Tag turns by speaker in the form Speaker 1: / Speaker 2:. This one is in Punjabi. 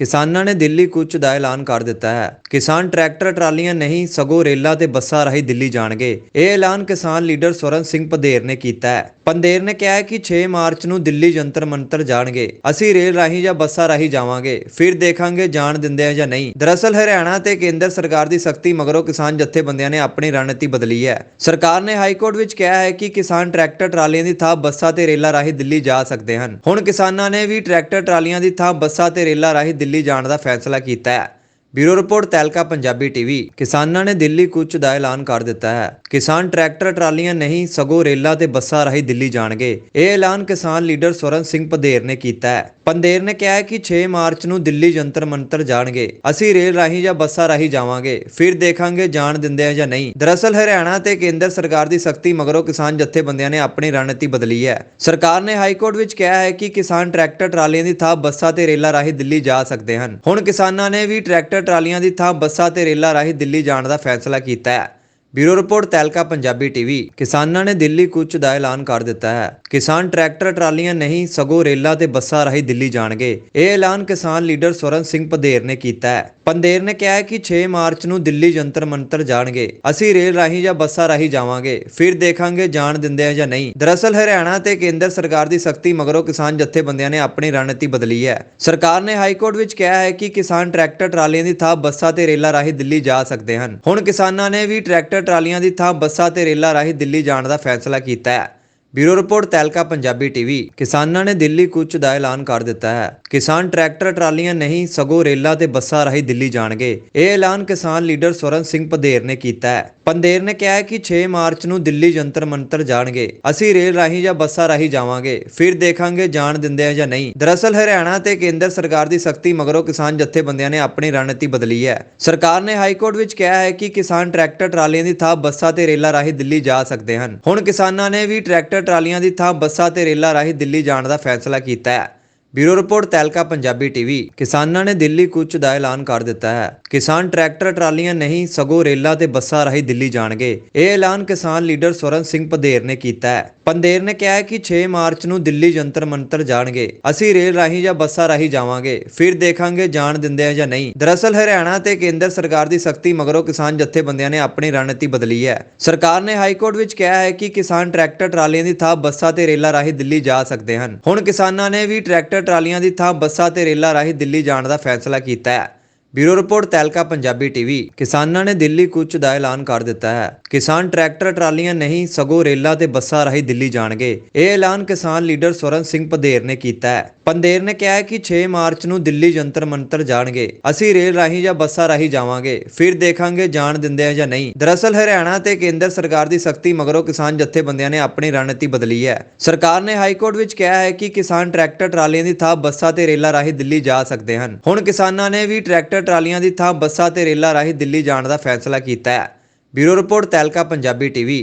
Speaker 1: ਕਿਸਾਨਾਂ ਨੇ ਦਿੱਲੀ ਕੂਚ ਦਾ ਐਲਾਨ ਕਰ ਦਿੱਤਾ ਹੈ। ਕਿਸਾਨ ਟਰੈਕਟਰ, ਟਰਾਲੀਆਂ ਨਹੀਂ, ਸਗੋਂ ਰੇਲਾਂ ਤੇ ਬੱਸਾਂ ਰਾਹੀਂ ਦਿੱਲੀ ਜਾਣਗੇ। ਇਹ ਐਲਾਨ ਕਿਸਾਨ ਲੀਡਰ ਸਵਰਨ ਸਿੰਘ ਪੰਧੇਰ ਨੇ ਕੀਤਾ ਹੈ। ਪੰਦੇਰ ਨੇ ਕਿਹਾ ਹੈ ਕਿ 6 ਮਾਰਚ ਨੂੰ ਦਿੱਲੀ ਜੰਤਰ ਮੰਤਰ ਜਾਣਗੇ। ਅਸੀਂ ਰੇਲ ਰਾਹੀਂ ਜਾਂ ਬੱਸਾਂ ਰਾਹੀਂ ਜਾਵਾਂਗੇ। ਫਿਰ ਦੇਖਾਂਗੇ ਜਾਣ ਦਿੰਦੇ ਆ ਜਾਂ ਨਹੀਂ। ਦਰਅਸਲ, ਹਰਿਆਣਾ ਤੇ ਕੇਂਦਰ ਸਰਕਾਰ ਦੀ ਸਖਤੀ ਮਗਰੋਂ ਕਿਸਾਨ ਜਥੇਬੰਦੀਆਂ ਨੇ ਆਪਣੀ ਰਣਨੀਤੀ ਬਦਲੀ ਹੈ। ਸਰਕਾਰ ਨੇ ਹਾਈ ਕੋਰਟ ਵਿੱਚ ਕਿਹਾ ਹੈ ਕਿ ਕਿਸਾਨ ਟਰੈਕਟਰ ਟਰਾਲੀਆਂ ਦੀ ਥਾਂ ਬੱਸਾਂ ਤੇ ਰੇਲਾਂ ਰਾਹੀਂ ਦਿੱਲੀ ਜਾ ਸਕਦੇ ਹਨ। ਹੁਣ ਕਿਸਾਨਾਂ ਨੇ ਵੀ ਟਰੈਕਟਰ ਟਰਾਲੀਆਂ ਦੀ ਥਾਂ ਬੱਸਾਂ ਤੇ ਰੇਲਾਂ ਰਾਹੀਂ ਦਿੱਲੀ ਜਾਣ ਦਾ ਫੈਸਲਾ ਕੀਤਾ ਹੈ। Bureau report, Tailka Punjabi TV. ਕਿਸਾਨਾਂ ਨੇ ਦਿੱਲੀ ਕੂਚ ਦਾ ਐਲਾਨ ਕਰ ਦਿੱਤਾ ਹੈ। ਕਿਸਾਨ ਟਰੈਕਟਰ, ਟਰਾਲੀਆਂ ਨਹੀਂ, ਸਗੋਂ ਰੇਲਾਂ ਤੇ ਬੱਸਾਂ ਰਾਹੀਂ ਦਿੱਲੀ ਜਾਣਗੇ। ਇਹ ਐਲਾਨ ਕਿਸਾਨ ਲੀਡਰ ਸਵਰਨ ਸਿੰਘ ਪੰਧੇਰ ਨੇ ਕੀਤਾ ਹੈ। ਪੰਦੇਰ ਨੇ ਕਿਹਾ ਹੈ ਕਿ 6 ਮਾਰਚ ਨੂੰ ਦਿੱਲੀ ਜੰਤਰ ਮੰਤਰ ਜਾਣਗੇ। ਅਸੀਂ ਰੇਲ ਰਾਹੀਂ ਜਾਂ ਬੱਸਾਂ ਰਾਹੀਂ ਜਾਵਾਂਗੇ। ਫਿਰ ਦੇਖਾਂਗੇ ਜਾਣ ਦਿੰਦੇ ਆ ਜਾਂ ਨਹੀਂ। ਦਰਅਸਲ, ਹਰਿਆਣਾ ਤੇ ਕੇਂਦਰ ਸਰਕਾਰ ਦੀ ਸਖਤੀ ਮਗਰੋਂ ਕਿਸਾਨ ਜਥੇਬੰਦੀਆਂ ਨੇ ਆਪਣੀ ਰਣਨੀਤੀ ਬਦਲੀ ਹੈ। ਸਰਕਾਰ ਨੇ ਹਾਈ ਕੋਰਟ ਵਿੱਚ ਕਿਹਾ ਹੈ ਕਿ ਕਿਸਾਨ ਟਰੈਕਟਰ ਟਰਾਲੀਆਂ ਦੀ ਥਾਂ ਬੱਸਾਂ ਤੇ ਰੇਲਾਂ ਰਾਹੀਂ ਦਿੱਲੀ ਜਾ ਸਕਦੇ ਹਨ। ਹੁਣ ਕਿਸਾਨਾਂ ਨੇ ਵੀ ਟਰੈਕਟਰ ਟਰਾਲੀਆਂ ਦੀ ਥਾਂ ਬੱਸਾਂ ਤੇ ਰੇਲਾਂ ਰਾਹੀਂ ਦਿੱਲੀ ਜਾਣ ਦਾ ਫੈਸਲਾ ਕੀਤਾ ਹੈ। Bureau report, Tailka Punjabi TV. ਕਿਸਾਨਾਂ ਨੇ ਦਿੱਲੀ ਕੂਚ ਦਾ ਐਲਾਨ ਕਰ ਦਿੱਤਾ ਹੈ। ਕਿਸਾਨ ਟਰੈਕਟਰ, ਟਰਾਲੀਆਂ ਨਹੀਂ, ਸਗੋਂ ਰੇਲਾਂ ਤੇ ਬੱਸਾਂ ਰਾਹੀਂ ਦਿੱਲੀ ਜਾਣਗੇ। ਇਹ ਐਲਾਨ ਕਿਸਾਨ ਲੀਡਰ ਸਵਰਨ ਸਿੰਘ ਪੰਧੇਰ ਨੇ ਕੀਤਾ ਹੈ। ਪੰਧੇਰ ਨੇ ਕਿਹਾ ਹੈ ਕਿ 6 ਮਾਰਚ ਨੂੰ ਦਿੱਲੀ ਜੰਤਰ ਮੰਤਰ ਜਾਣਗੇ। ਅਸੀਂ ਰੇਲ ਰਾਹੀਂ ਜਾਂ ਬੱਸਾਂ ਰਾਹੀਂ ਜਾਵਾਂਗੇ। ਫਿਰ ਦੇਖਾਂਗੇ ਜਾਣ ਦਿੰਦੇ ਆ ਜਾਂ ਨਹੀਂ। ਦਰਅਸਲ, ਹਰਿਆਣਾ ਤੇ ਕੇਂਦਰ ਸਰਕਾਰ ਦੀ ਸਖਤੀ ਮਗਰੋਂ ਕਿਸਾਨ ਜਥੇਬੰਦੀਆਂ ਨੇ ਆਪਣੀ ਰਣਨੀਤੀ ਬਦਲੀ ਹੈ। ਸਰਕਾਰ ਨੇ ਹਾਈ ਕੋਰਟ ਵਿੱਚ ਕਿਹਾ ਹੈ ਕਿ ਕਿਸਾਨ ਟਰੈਕਟਰ, ਟਰਾਲੀਆਂ ਦੀ ਥਾਂ ਬੱਸਾਂ ਤੇ ਰੇਲਾਂ ਰਾਹੀਂ ਦਿੱਲੀ ਜਾ ਸਕਦੇ ਹਨ। ਹੁਣ ਕਿਸਾਨਾਂ ਨੇ ਵੀ ਟਰੈਕਟਰ ਟਰਾਲੀਆਂ ਦੀ ਥਾਂ ਬੱਸਾਂ ਤੇ ਰੇਲਾਂ ਰਾਹੀਂ ਦਿੱਲੀ ਜਾਣ ਦਾ ਫੈਸਲਾ ਕੀਤਾ ਹੈ। Bureau report, Tailka Punjabi TV. ਕਿਸਾਨਾਂ ਨੇ ਦਿੱਲੀ ਕੂਚ ਦਾ ਐਲਾਨ ਕਰ ਦਿੱਤਾ ਹੈ। ਕਿਸਾਨ ਟਰੈਕਟਰ ਟਰਾਲੀਆਂ ਨਹੀਂ, ਸਗੋਂ ਰੇਲਾਂ ਤੇ ਬੱਸਾਂ ਰਾਹੀਂ ਦਿੱਲੀ ਜਾਣਗੇ। ਇਹ ਐਲਾਨ ਕਿਸਾਨ ਲੀਡਰ ਸਵਰਨ ਸਿੰਘ ਪੰਧੇਰ ਨੇ ਕੀਤਾ ਹੈ। ਪੰਦੇਰ ਨੇ ਕਿਹਾ ਹੈ ਕਿ 6 ਮਾਰਚ ਨੂੰ ਦਿੱਲੀ ਜੰਤਰ ਮੰਤਰ ਜਾਣਗੇ। ਅਸੀਂ ਰੇਲ ਰਾਹੀਂ ਜਾਂ ਬੱਸਾਂ ਰਾਹੀਂ ਜਾਵਾਂਗੇ। ਫਿਰ ਦੇਖਾਂਗੇ ਜਾਣ ਦਿੰਦੇ ਆ ਜਾਂ ਨਹੀਂ। ਦਰਅਸਲ, ਹਰਿਆਣਾ ਤੇ ਕੇਂਦਰ ਸਰਕਾਰ ਦੀ ਸਖਤੀ ਮਗਰੋਂ ਕਿਸਾਨ ਜਥੇਬੰਦੀਆਂ ਨੇ ਆਪਣੀ ਰਣਨੀਤੀ ਬਦਲੀ ਹੈ। ਸਰਕਾਰ ਨੇ ਹਾਈ ਕੋਰਟ ਵਿੱਚ ਕਿਹਾ ਹੈ ਕਿ ਕਿਸਾਨ ਟਰੈਕਟਰ ਟਰਾਲੀਆਂ ਦੀ ਥਾਂ ਬੱਸਾਂ ਤੇ ਰੇਲਾਂ ਰਾਹੀਂ ਦਿੱਲੀ ਜਾ ਸਕਦੇ ਹਨ। ਹੁਣ ਕਿਸਾਨਾਂ ਨੇ ਵੀ ਟਰੈਕਟਰ ਟਰਾਲੀਆਂ ਦੀ ਥਾਂ ਬੱਸਾਂ ਤੇ ਰੇਲਾਂ ਰਾਹੀਂ ਦਿੱਲੀ ਜਾਣ ਦਾ ਫੈਸਲਾ ਕੀਤਾ ਹੈ। Bureau report Tailka Punjabi TV. ਕਿਸਾਨਾਂ ਨੇ ਦਿੱਲੀ ਕੂਚ ਦਾ ਐਲਾਨ ਕਰ ਦਿੱਤਾ ਹੈ। ਕਿਸਾਨ ਟਰੈਕਟਰ, ਟਰਾਲੀਆਂ ਨਹੀਂ, ਸਗੋਂ ਰੇਲਾਂ ਤੇ ਬੱਸਾਂ ਰਾਹੀਂ ਦਿੱਲੀ ਜਾਣਗੇ। ਇਹ ਐਲਾਨ ਕਿਸਾਨ ਲੀਡਰ ਸਵਰਨ ਸਿੰਘ ਪੰਧੇਰ ਨੇ ਕੀਤਾ ਹੈ। ਪੰਧੇਰ ਨੇ ਕਿਹਾ ਹੈ ਕਿ 6 ਮਾਰਚ ਨੂੰ ਦਿੱਲੀ ਜੰਤਰ ਮੰਤਰ ਜਾਣਗੇ। ਅਸੀਂ ਰੇਲ ਰਾਹੀਂ ਜਾਂ ਬੱਸਾਂ ਰਾਹੀਂ ਜਾਵਾਂਗੇ। ਫਿਰ ਦੇਖਾਂਗੇ ਜਾਣ ਦਿੰਦੇ ਆ ਜਾਂ ਨਹੀਂ। ਦਰਅਸਲ, ਹਰਿਆਣਾ ਤੇ ਕੇਂਦਰ ਸਰਕਾਰ ਦੀ ਸਖਤੀ ਮਗਰੋਂ ਕਿਸਾਨ ਜਥੇਬੰਦੀਆਂ ਨੇ ਆਪਣੀ ਰਣਨੀਤੀ ਬਦਲੀ ਹੈ। ਸਰਕਾਰ ਨੇ ਹਾਈ ਕੋਰਟ ਵਿੱਚ ਕਿਹਾ ਹੈ ਕਿ ਕਿਸਾਨ ਟਰੈਕਟਰ, ਟਰਾਲੀਆਂ ਦੀ ਥਾਂ ਬੱਸਾਂ ਤੇ ਰੇਲਾਂ ਰਾਹੀਂ ਦਿੱਲੀ ਜਾ ਸਕਦੇ ਹਨ। ਹੁਣ ਕਿਸਾਨਾਂ ਨੇ ਵੀ ਟਰੈਕਟਰ ਟਰਾਲੀਆਂ ਦੀ ਥਾਂ ਬੱਸਾਂ ਤੇ ਰੇਲਾਂ ਰਾਹੀਂ ਦਿੱਲੀ ਜਾਣ ਦਾ ਫੈਸਲਾ ਕੀਤਾ ਹੈ। Bureau report, Tailka Punjabi TV. ਕਿਸਾਨਾਂ ਨੇ ਦਿੱਲੀ ਕੂਚ ਦਾ ਐਲਾਨ ਕਰ ਦਿੱਤਾ ਹੈ। ਕਿਸਾਨ ਟਰੈਕਟਰ, ਟਰਾਲੀਆਂ ਨਹੀਂ, ਸਗੋਂ ਰੇਲਾਂ ਤੇ ਬੱਸਾਂ ਰਾਹੀਂ ਦਿੱਲੀ ਜਾਣਗੇ। ਇਹ ਐਲਾਨ ਕਿਸਾਨ ਲੀਡਰ ਸਵਰਨ ਸਿੰਘ ਪੰਧੇਰ ਨੇ ਕੀਤਾ ਹੈ। ਪੰਧੇਰ ਨੇ ਕਿਹਾ ਹੈ ਕਿ 6 ਮਾਰਚ ਨੂੰ ਦਿੱਲੀ ਜੰਤਰ ਮੰਤਰ ਜਾਣਗੇ। ਅਸੀਂ ਰੇਲ ਰਾਹੀਂ ਜਾਂ ਬੱਸਾਂ ਰਾਹੀਂ ਜਾਵਾਂਗੇ। ਫਿਰ ਦੇਖਾਂਗੇ ਜਾਣ ਦਿੰਦੇ ਆ ਜਾਂ ਨਹੀਂ। ਦਰਅਸਲ, ਹਰਿਆਣਾ ਤੇ ਕੇਂਦਰ ਸਰਕਾਰ ਦੀ ਸਖਤੀ ਮਗਰੋਂ ਕਿਸਾਨ ਜਥੇਬੰਦੀਆਂ ਨੇ ਆਪਣੀ ਰਣਨੀਤੀ ਬਦਲੀ ਹੈ। ਸਰਕਾਰ ਨੇ ਹਾਈ ਕੋਰਟ ਵਿੱਚ ਕਿਹਾ ਹੈ ਕਿ ਕਿਸਾਨ ਟਰੈਕਟਰ, ਟਰਾਲੀਆਂ ਦੀ ਥਾਂ ਬੱਸਾਂ ਤੇ ਰੇਲਾਂ ਰਾਹੀਂ ਦਿੱਲੀ ਜਾ ਸਕਦੇ ਹਨ। ਹੁਣ ਕਿਸਾਨਾਂ ਨੇ ਵੀ ਟਰੈਕਟਰ ਟਰਾਲੀਆਂ ਦੀ ਥਾਂ ਬੱਸਾਂ ਤੇ ਰੇਲਾਂ ਰਾਹੀਂ ਦਿੱਲੀ ਜਾਣ ਦਾ ਫੈਸਲਾ ਕੀਤਾ ਹੈ। Bureau report, Tailka, Punjabi TV.